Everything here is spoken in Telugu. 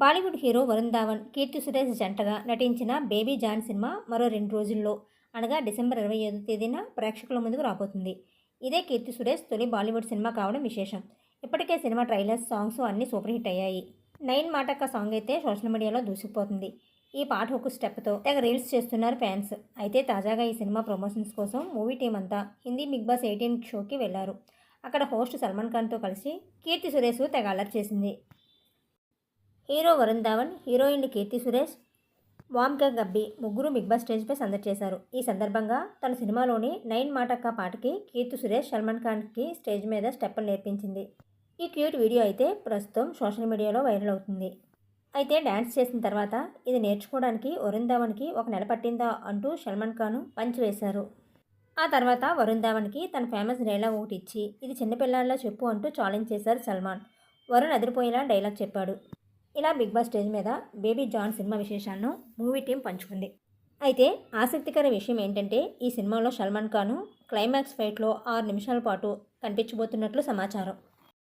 బాలీవుడ్ హీరో వరుణ్ ధావన్ కీర్తి సురేష్ జంటగా నటించిన బేబీ జాన్ సినిమా మరో రెండు రోజుల్లో అనగా డిసెంబర్ ఇరవై ఐదో తేదీన ప్రేక్షకుల ముందుకు రాబోతుంది. ఇదే కీర్తి సురేష్ తొలి బాలీవుడ్ సినిమా కావడం విశేషం. ఇప్పటికే సినిమా ట్రైలర్స్ సాంగ్స్ అన్నీ సూపర్ హిట్ అయ్యాయి. నైన్ మాటక్క సాంగ్ అయితే సోషల్ మీడియాలో దూసుకుపోతుంది. ఈ పాట ఒక స్టెప్తో తెగ రీల్స్ చేస్తున్నారు ఫ్యాన్స్. అయితే తాజాగా ఈ సినిమా ప్రమోషన్స్ కోసం మూవీ టీం అంతా హిందీ బిగ్ బాస్ ఎయిటీన్ షోకి వెళ్ళారు. అక్కడ హోస్ట్ సల్మాన్ ఖాన్తో కలిసి కీర్తి సురేష్ తెగ అలర్ట్ చేసింది. హీరో వరుణ్ ధావన్ హీరోయిన్ కీర్తి సురేష్ వామ్కా గబ్బి ముగ్గురు బిగ్ బాస్ స్టేజ్పై సందడి చేశారు. ఈ సందర్భంగా తన సినిమాలోని నైన్ మాటక్క పాటకి కీర్తి సురేష్ సల్మాన్ ఖాన్కి స్టేజ్ మీద స్టెప్పులు నేర్పించింది. ఈ క్యూట్ వీడియో అయితే ప్రస్తుతం సోషల్ మీడియాలో వైరల్ అవుతుంది. అయితే డ్యాన్స్ చేసిన తర్వాత ఇది నేర్చుకోవడానికి వరుణ్ ధావన్కి ఒక నెల పట్టిందా అంటూ సల్మాన్ ఖాన్ పంచి వేశారు. ఆ తర్వాత వరుణ్ ధావన్కి తన ఫేమస్ డైలాగ్ ఒకటి ఇచ్చి ఇది చిన్నపిల్లల్లో చెప్పు అంటూ ఛాలెంజ్ చేశారు సల్మాన్. వరుణ్ అదిరిపోయేలా డైలాగ్ చెప్పాడు. ఇలా బిగ్ బాస్ స్టేజ్ మీద బేబీ జాన్ సినిమా విశేషాలను మూవీ టీం పంచుకుంది. అయితే ఆసక్తికర విషయం ఏంటంటే ఈ సినిమాలో సల్మాన్ ఖాన్ క్లైమాక్స్ ఫైట్లో ఆరు నిమిషాల పాటు కనిపించబోతున్నట్లు సమాచారం.